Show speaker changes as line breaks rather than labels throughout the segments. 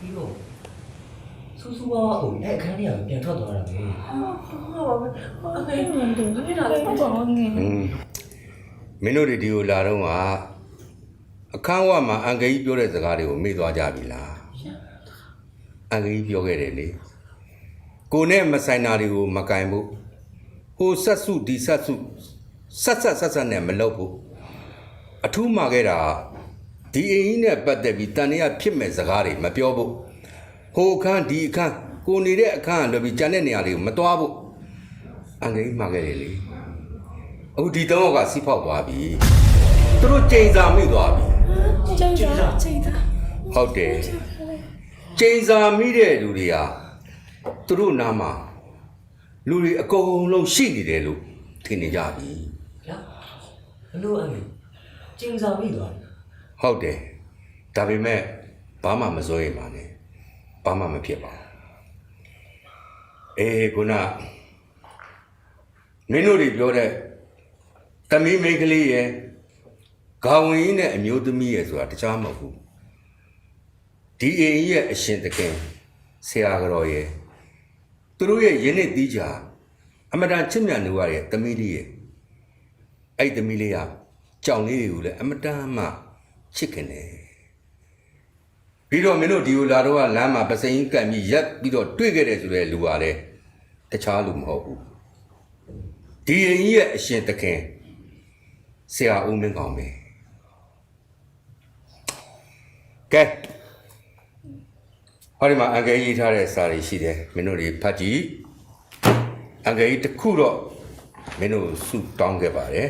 ပြီးတော့စူးစူးဝါးဝါးကိုအဲ့အခန်းထဲကပြန်ထွက်သွားတာပဲ
ဟုတ်ပါဘူးအမေ
အဲ့လိုတူဘာဖြစ်လဲပေါ့ငယ်
อืมမင်းတို့တွေဒီကိုလာတော့ကအခန်းဝမှာအန်ကကြီးပြောတဲ့စကားတွေကိုမေ့သွားကြပြီလားအန်ကကြီးပြောခဲ့တယ်လေကိုနဲ့မဆိုင်တာတွေကိုမကင်ဘူးဟိုဆက်စုဒီဆက်စုဆက်ဆက်ဆက်ဆက်နဲ့မလုပ်ဘူးအထူးမှာခဲ့တာ ဒီအင်းကြီးနဲ့ပတ်သက်ပြီးတန်ရဖြစ်မဲ့စကားတွေမပြောဘူးဟိုအခန်းဒီအခန်းကိုနေတဲ့အခန်းကလွယ်ပြီးကြံတဲ့နေရာတွေကိုမသွားဘူးအန်ကကြီးမှာခဲ့တယ်လေအခုဒီတော့ကစီးဖောက်သွားပြီသူတို့ချိန်စာမိသွားပြီ
ချိန်တာချိန်တာ
ဟုတ်တယ်ချိန်စာမိတဲ့လူတွေကသူတို့နားမှာလူတွေအကုန်လုံးရှိနေတယ်လို့ထင်နေကြပြီ
ဗျာဘလို့အမေကျင်းစာမိသွားတယ်
ဟုတ်တယ်ဒါပေမဲ့ဘာမှမစိုးရိမ်ပါနဲ့ဘာမှမဖြစ်ပါဘူးအေးခုနမင်းတို့တွေပြောတဲ့သမီးမိန်းကလေးရဲ့ခေါင်းဝင်ကြီးနဲ့အမျိုးသမီးရဲ့ဆိုတာတခြားမဟုတ်ဘူးဒီအိမ်ကြီးရဲ့အရှင်တခင်ဆရာတော်ရဲ့သူတို့ရဲ့ယင်းနှစ်သီးကြအမတန်ချစ်မြတ်နေရတဲ့သမီးလေးရဲ့အဲ့ဒီသမီးလေးကကြောင်လေးတွေကိုလည်းအမတန်မှ ချစ်ခင်တယ်ပြီးတော့မင်းတို့ဒီကိုလာတော့ကလမ်းမှာပစိန်ကံပြီးရက်ပြီးတော့တွေ့ခဲ့တယ်ဆိုတဲ့လူကလည်းတခြားလူမဟုတ်ဘူးဒီရင်ကြီးရဲ့အရှင်သခင်ဆရာဦးမင်းကောင်းပဲကဲဟောဒီမှာအင်္ဂလိပ်ရေးထားတဲ့စာတွေရှိတယ်မင်းတို့တွေဖတ်ကြည့်အင်္ဂလိပ်တစ်ခုတော့မင်းတို့စုတောင်းခဲ့ပါတယ်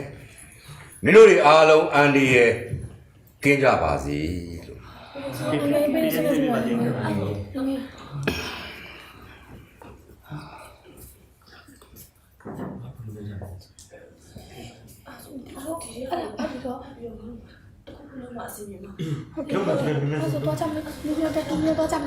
မင်းတို့တွေအားလုံးအန်ဒီရဲ့ ကင်းကြပါစေလို့
အမေမေးစလို့ပါငယ်ငယ်
ဟုတ်တယ်အဲ့ဒါအဲ့ဒါတော့တခုလုံးမအစီအစဉ်မှာ
ဟုတ်ကဲ့အဲ့ဆိုတော့ကြမ်းလို့မျိုးတက်မျိုးတော့ကြမ်း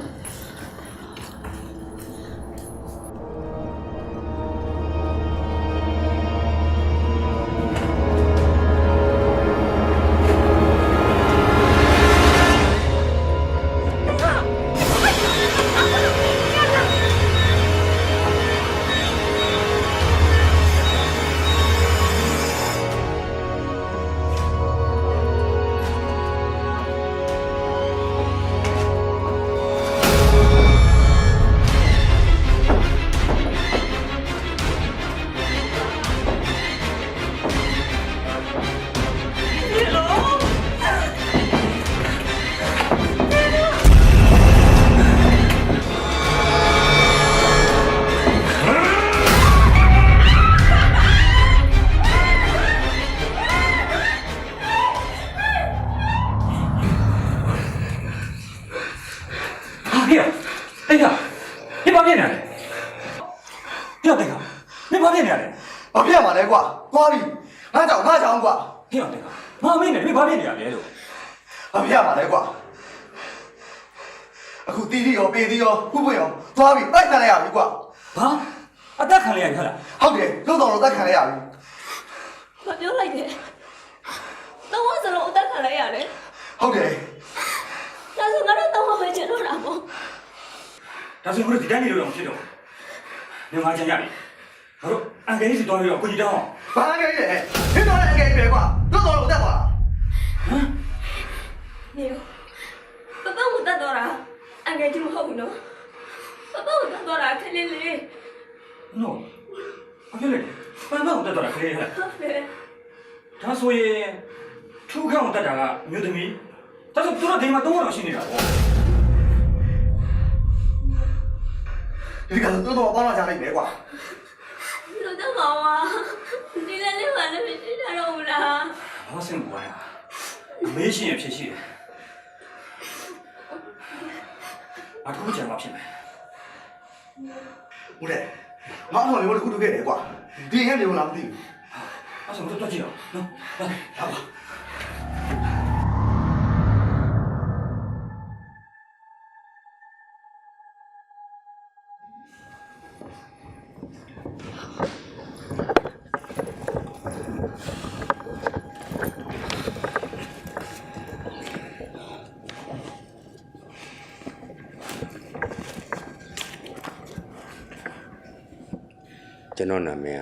တိတ်ခါမင်းဘာဖြစ်နေလဲဟင်းတိတ်ခါမင်းဘာဖြစ်နေလဲ
ဘာဖြစ်မှာလဲကွာသွားပြီငါကြောင်ငါကြောင်ကွာ
ဟင်းတိတ်ခါငါမင်းနဲ့မင်းဘာဖြစ်နေရလဲလို့
ဘာဖြစ်မှာလဲကွာအခုတီးတီးရောပေးတီးရောခုပွင့်ရောသွားပြီတိုက်ခံလိုက်ရပြီကွာ
ဘာအသက်ခံလိုက်ရပြီဟုတ်လား
ဟုတ်တယ်လုံးတော်လုံးတက်ခံလိုက်ရပြီ
မပြောလိုက်နဲ့တော့ဝါစလုံးအသက်ခံလိုက်ရတယ်
ဟုတ်တယ်
ဒါဆိုငါတို့တော့မပဲကျင်တော့တာပေါ့
ဒါဆိုကိုဒီတိုင်းနေလို့တော့မဖြစ်တော့ဘူးငါချင်ရတယ်ငါတို့အန်ကယ်ကြီးစီတော်ပြီးတော့ကိုကြီးတောင်း
ဘာငယ်ကြီးလဲဟင်းတော်လည်းအငယ်ကြီးပဲကွာလုံးတော်တော့တက်သွား
ဟမ်
နေပပမတတ်တော့တာအငယ်ကြီးမဟုတ်ဘူးနော်ပပမတတ်တော့တာခလေးလေး
နော်ဘာဖြစ်လဲပန်းပန်းကိုတက်တော့တာခလေးဟဲ့
ဟုတ်တယ်
ဒါဆိုရင်ထူးခန့်ကိုတက်တာကမြို့သမီးဒါဆိုသူတို့ဒီမှာတော့တော့ရှိနေတာပေါ့
ဒီကတော့လုံးတော်ပေါင်းလာကြလိုက်ပဲကွာ
ဒီလိုတော့ပါဝါဒီလည်းလေးပါလည်းမရှိတာတော့ဘူးလား
ဘာစင်ကွာအမေးရှင်ရဖြစ်ရှိတယ်အခုကြံမှာဖြစ်မယ်
ဟုတ်တယ်ငါအမေမျိုးတခုတူခဲ့တယ်ကွာဒီငယ်မျိုးလားမသိဘူး
အဲ့ဆိုတော့တော့ကြည့်တော့နော်
ဟာပါ
ကျွန်တော်နာမည်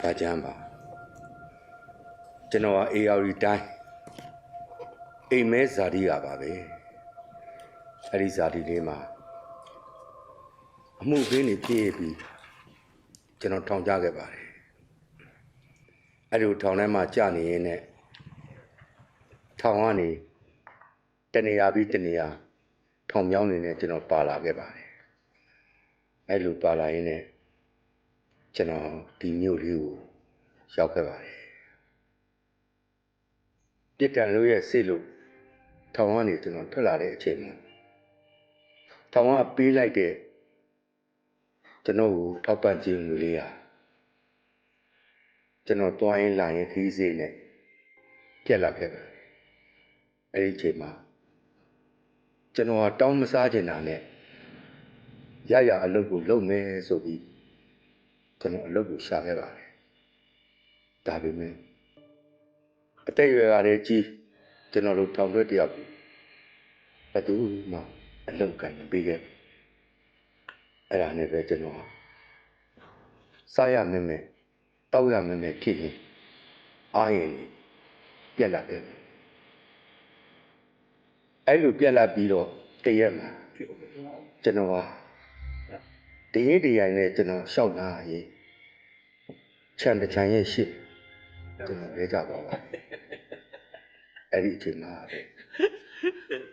ကဘာကျမ်းပါကျွန်တော်က AR တိုင်းအိမ်မဲဇာတိကပါပဲအဲ့ဒီဇာတိလေးမှာအမှုခင်းနေပြည့်ပြီးကျွန်တော်ထောင်ကြခဲ့ပါတယ်အဲ့ဒီထောင်ထဲမှာကြာနေရင်နဲ့ထောင်ကနေတနေရာပြီးတနေရာထောင်မြောင်းနေနဲ့ကျွန်တော်ပါလာခဲ့ပါတယ်အဲ့လိုပါလာရင်းနဲ့ ကျွန်တော်ဒီမြို့လေးကိုရောက်ခဲ့ပါတယ်ပြစ်တန်လို့ရဲ့စိတ်လို့ထောင်ကနေကျွန်တော်ထွက်လာတဲ့အချိန်မှာထောင်ကပေးလိုက်တဲ့ကျွန်တော်ကိုထောက်ပံ့ခြင်းလူလေးဟာကျွန်တော်တွားရင်လာရင်ခီးစိနဲ့ပြက်လာခဲ့ပါတယ်အဲ့ဒီအချိန်မှာကျွန်တော်ကတောင်းမစားချင်တာနဲ့ရရအလုပ်ကိုလုပ်မယ်ဆိုပြီး ကျွန်တော်အလုပ်ကိုရှာခဲ့ပါတယ်ဒါပေမဲ့အတိတ်ရွယ်ကလေးကြီးကျွန်တော်တို့ထောင်တွဲတယောက်ကိုဘယ်သူမှအလုပ်ကိုင်မပေးခဲ့ဘူးအဲ့ဒါနဲ့ပဲကျွန်တော်စားရမယ်မယ်တောက်ရမယ်မယ်ဖြစ်ရင်အားရင်ပြက်လာတယ်အဲ့လိုပြက်လာပြီးတော့တရက်မှာကျွန်တော်က တရင်တရိုင်နဲ့ကျွန်တော်လျှောက်လာရေးခြံတစ်ခြံရဲ့ရှေ့ကျွန်တော်လဲကြပါပါအဲ့ဒီအချိန်မှာပဲ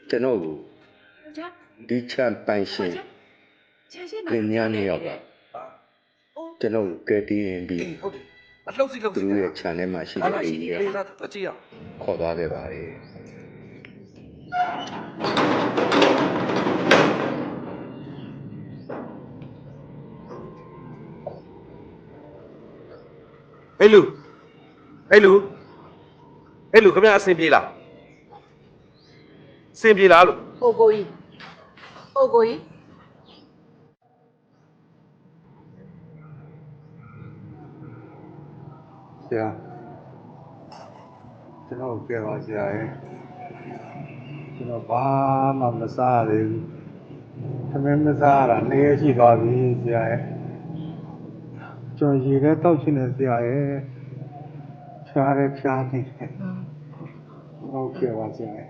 ကျွန်တော်ကိုဒီခြံပိုင်ရှင်ပညာနဲ့ရောက်လာကျွန်တော်ကဲတင်ပြီး
ဟုတ်တယ်အလှုပ်စီလှုပ်စီ
သူရဲ့ channel မှာရှိတဲ့အိမ်ကြီးကခေါ်သွားခဲ့ပါတယ်
အဲ့လူအဲ့လူအဲ့လူခင်ဗျာအဆင်ပြေလားအဆင်ပြေလားလို့
ဟိုကိုကြီးဟိုကိုကြီး
ဆရာကျွန်တော်ကဲပါဆရာရဲ့ကျွန်တော်ဘာမှမစားရသေးဘူးသမင်းမစားရတာနေရရှိသွားပြီဆရာရဲ့ ကျွန်တော်ရေထဲတောက်ချင်တယ်ဆရာရဲ့ဖြားရဲဖြားနေတယ်ဟုတ်ကဲ့ပါဆရာရဲ့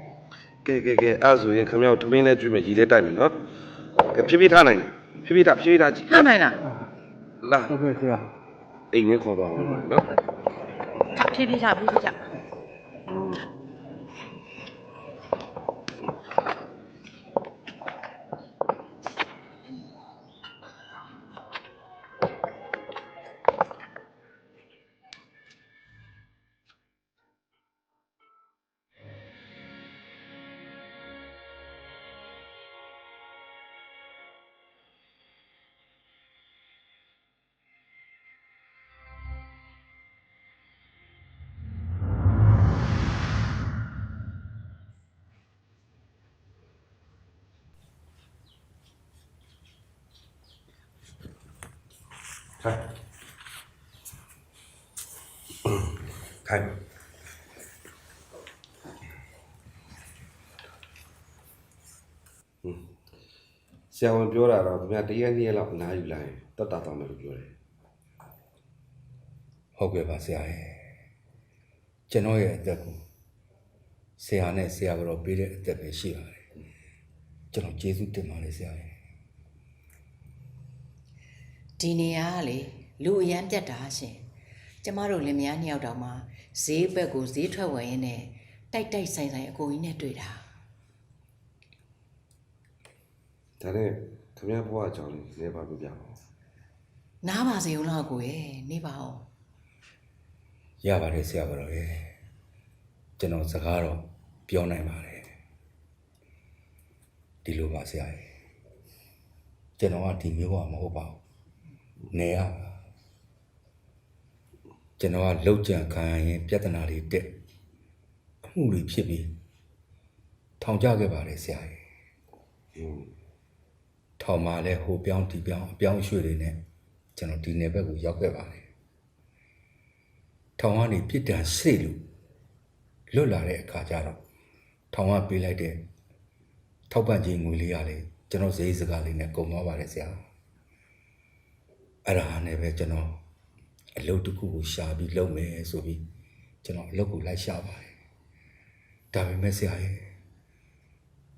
ကဲကဲကဲအဲ့ဒါဆိုရင်ခင်ဗျားတို့ထမင်းလဲကျွေးမယ်ရီလဲတိုက်မယ်နော်ကဲဖြည်းဖြည်းထားနိုင်တယ်ဖြည်းဖြည်းထားဖြည်းဖြည်းထားကြည့်
ထားနိုင်လား
လာ
ဟုတ်ကဲ့ဆရာ
အိမ်ငယ်ခေါ်သွားအောင်နော်
ဖြည်းဖြည်းချဖြည်းဖြည်းချ
ခိုင်
ဆရာဝန်ပြောတာတော့ခင်ဗျာတရက်နှစ်ရက်လောက်အနားယူလိုက်ရင်တက်တာတော့မယ်လို့ပြောတယ်
ဟုတ်ကဲ့ပါဆရာရဲ့ကျွန်တော်ရဲ့အသက်ကိုဆရာနဲ့ဆရာကတော့ပေးတဲ့အသက်ပဲရှိပါတယ်ကျွန်တော်ကျေးဇူးတင်ပါတယ်ဆရာရဲ့
ဒီနေရာကလေလူအရန်ပြတ်တာရှင်ကျမတို့လင်မယားနှစ်ယောက်တောင်မှ ဈေးဘက်ကိုဈေးထွက်ဝယ်ရင်းနဲ့တိုက်တိုက်ဆိုင်ဆိုင်အကိုကြီးနဲ့တွေ့တာ
ဒါနဲ့ခင်ဗျားဘွားအကြောင်းလေးနည်းပါပြပြပါဦး
နားပါစေဦးလားကိုရဲ့နေပါဦး
ရပါတယ်ဆရာကတော့ရဲ့ကျွန်တော်စကားတော့ပြောနိုင်ပါတယ်ဒီလိုပါဆရာရဲ့ကျွန်တော်ကဒီမျိုးကမဟုတ်ပါဘူးနေရပါ ကျွန်တော်ကလောက်ကြံခံရရင်ပြဿနာတွေတက်အမှုတွေဖြစ်ပြီးထောင်ကြခဲ့ပါတယ်ဆရာရဲ့
อืม
ထောင်မှာလဲဟိုပြောင်းဒီပြောင်းအပြောင်းအရွှေ့တွေနဲ့ကျွန်တော်ဒီနယ်ဘက်ကိုရောက်ခဲ့ပါတယ်ထောင်ကနေပြစ်ဒဏ်စိတ်လို့လွတ်လာတဲ့အခါကျတော့ထောင်ကပေးလိုက်တဲ့ထောက်ပံ့ခြင်းငွေလေးရလေကျွန်တော်ဈေးစကားလေးနဲ့ကုန်သွားပါတယ်ဆရာအဲ့ဒါနဲ့ပဲကျွန်တော် အလုပ်တစ်ခုကိုရှာပြီးလုပ်မယ်ဆိုပြီးကျွန်တော်အလုပ်ကိုလိုက်ရှာပါတယ်ဒါပေမဲ့ဆရာရဲ့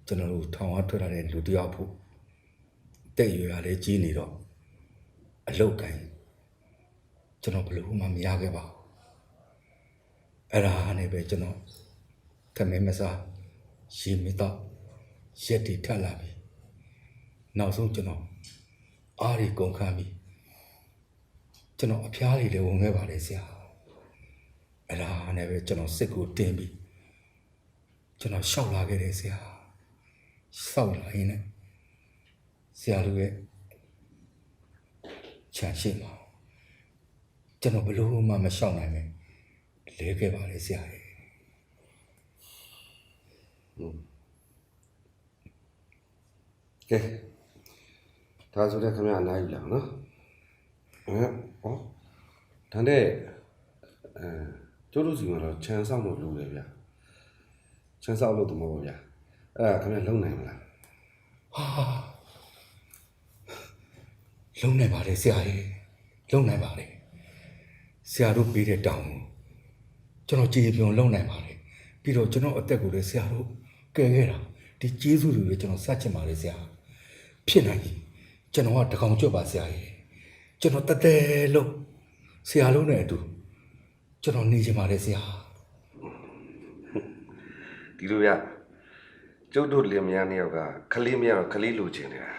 ကျွန်တော်တို့ထောင်အားထွက်လာတဲ့လူတစ်ယောက်ဖို့တဲ့ရွယ်ရလဲကြီးနေတော့အလုပ်ကိုင်းကျွန်တော်ဘယ်လို့မှမရခဲ့ပါဘူးအဲ့ဒါနဲ့ပဲကျွန်တော်ခမဲမစားရေမတော့ရက်တီထက်လာပြီနောက်ဆုံးကျွန်တော်အားရီကုန်ခန်းပြီ ကျွန်တော်အဖျားလေးလည်းဝင်ခဲ့ပါလေဆရာအဲ့ဒါနဲ့ပဲကျွန်တော်စစ်ကိုတင်းပြီးကျွန်တော်ရှောက်လာခဲ့တယ်ဆရာရှောက်လာရင်လည်းဆရာတို့ရဲ့ချမ်းရှိမှာကျွန်တော်ဘယ်လို့မှမရှောက်နိုင်မယ်လဲခဲ့ပါလေဆရာရဲ့
ကဲဒါဆိုတော့ခင်ဗျာအနားယူလာနော်အဲ ဟောဒါနဲ့အဲကျိုးတို့စီမှာတော့ခြံဆောင်လို့လုပ်တယ်ဗျာခြံဆောင်လို့တမောပါဗျာအဲ့ဒါခင်ဗျာလုံနိုင်မလား
လုံနိုင်ပါလေဆရာကြီးလုံနိုင်ပါလေဆရာတို့ပေးတဲ့တောင်းကိုကျွန်တော်ကြည်ပြုံလုံနိုင်ပါလေပြီးတော့ကျွန်တော်အသက်ကိုလည်းဆရာတို့ကယ်ခဲ့တာဒီကျေးဇူးတွေကျွန်တော်စัจချင်ပါလေဆရာဖြစ်နိုင်ပြီကျွန်တော်ကတကောင်ကြွတ်ပါဆရာကြီး ကျွန်တော်တက်တဲလို့ဆရာလုံးနဲ့အတူကျွန်တော်နေချင်ပါလေဆရာ
ဒီလိုဗျာကျုပ်တို့လင်မယားနှစ်ယောက်ကခလေးမယားတော့ခလေးလိုချင်နေတာ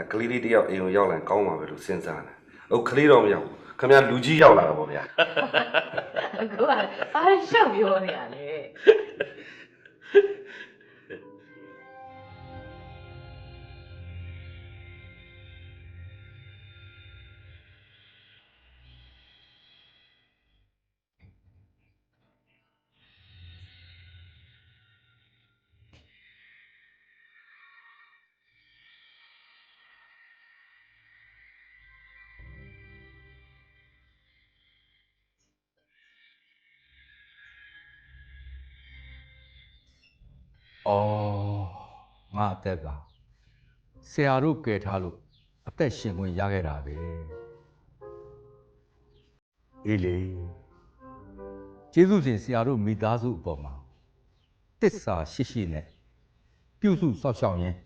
အကလေးလေးတစ်ယောက်အိမ်ကိုရောက်လာရင်ကောင်းပါပဲလို့စဉ်းစားတယ်ဟုတ်ခလေးတော့မရောက်ဘူးခင်ဗျာလူကြီးရောက်လာတော့ဗောဗျာ
အခုကအားရှောက်ပြောနေရလေ။
ငါအသက်ကဆရာတို့ကယ်ထားလို့အသက်ရှင်ခွင့်ရခဲ့တာပဲ။အေးလေကျေးဇူးရှင်ဆရာတို့မိသားစုအပေါ်မှာတစ္ဆာရှိရှိနဲ့ပြုစုစောင့်ရှောက်ရင်း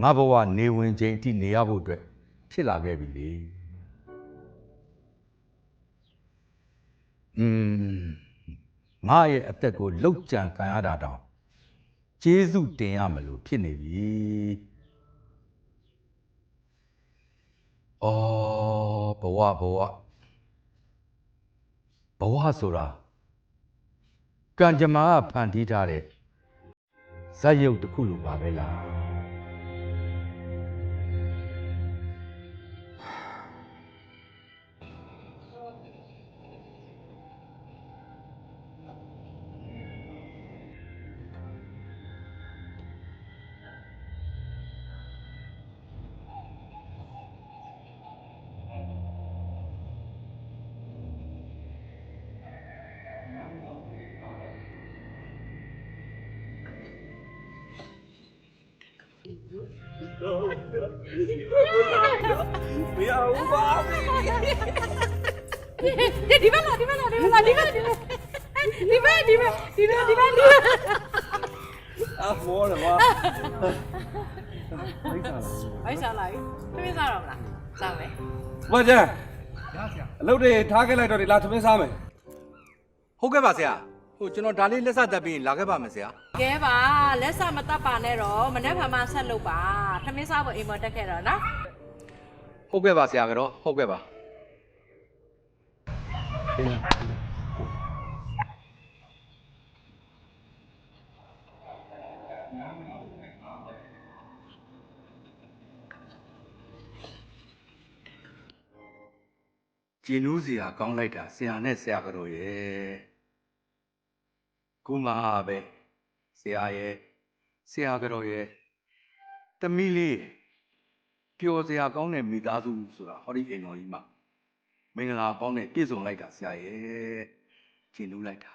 ငါဘဝနေဝင်ချိန်အထိနေရဖို့အတွက်ဖြစ်လာခဲ့ပြီလေ။อืม ငါရဲ့အသက်ကိုလှုပ်ကြံခံရတာတောင်ကျေးဇူးတင်ရမလို့ဖြစ်နေပြီ။အော်ဘဝဘဝဘဝဆိုတာကံကြမ္မာကဖန်တီးထားတဲ့ဇက်ရုပ်တစ်ခုလိုပါပဲလား။
ဒီဘက်လာဒီဘက်လာဒီဘက်လာဒီဘက်ဒီဘက်ဒီဘက်ဒီဘက်ဒီဘက်ဒီဘက်ဒီဘက်
အာမောတယ်ကွာ
အိုက်စားလိုက်သမင်းစားတော့မလားစားမယ်
မကျန်အလုပ်တွေထားခဲ့လိုက်တော့ဒီလာသမင်းစားမယ်
ဟုတ်ကဲ့ပါဆရာ ဟိုကျွန်တော်ဒါလေးလက်စသက်ပြီးလာခဲ့ပါမယ်ဆရာ
ကဲပါလက်စမတတ်ပါနဲ့တော့မနေ့ကမှဆက်လုပ်ပါသမင်းစားဖို့အိမ်မတက်ခဲ့တော့နော်
ဟုတ်ကဲ့ပါဆရာကတော့ဟုတ်ကဲ့ပါကျင်းနူးစရာကောင်းလိုက်တာဆရာနဲ့ဆရာကတော့ရဲ့ ကုမဟာပဲဆရာရဲ့ဆရာကတော့ရဲ့တမီးလေးပျော်စရာကောင်းတဲ့မိသားစုဆိုတာဟောဒီအိမ်တော်ကြီးမှာမင်္ဂလာပေါင်းနဲ့ပြည့်စုံလိုက်တာဆရာရဲ့ကျင်းနူးလိုက်တာ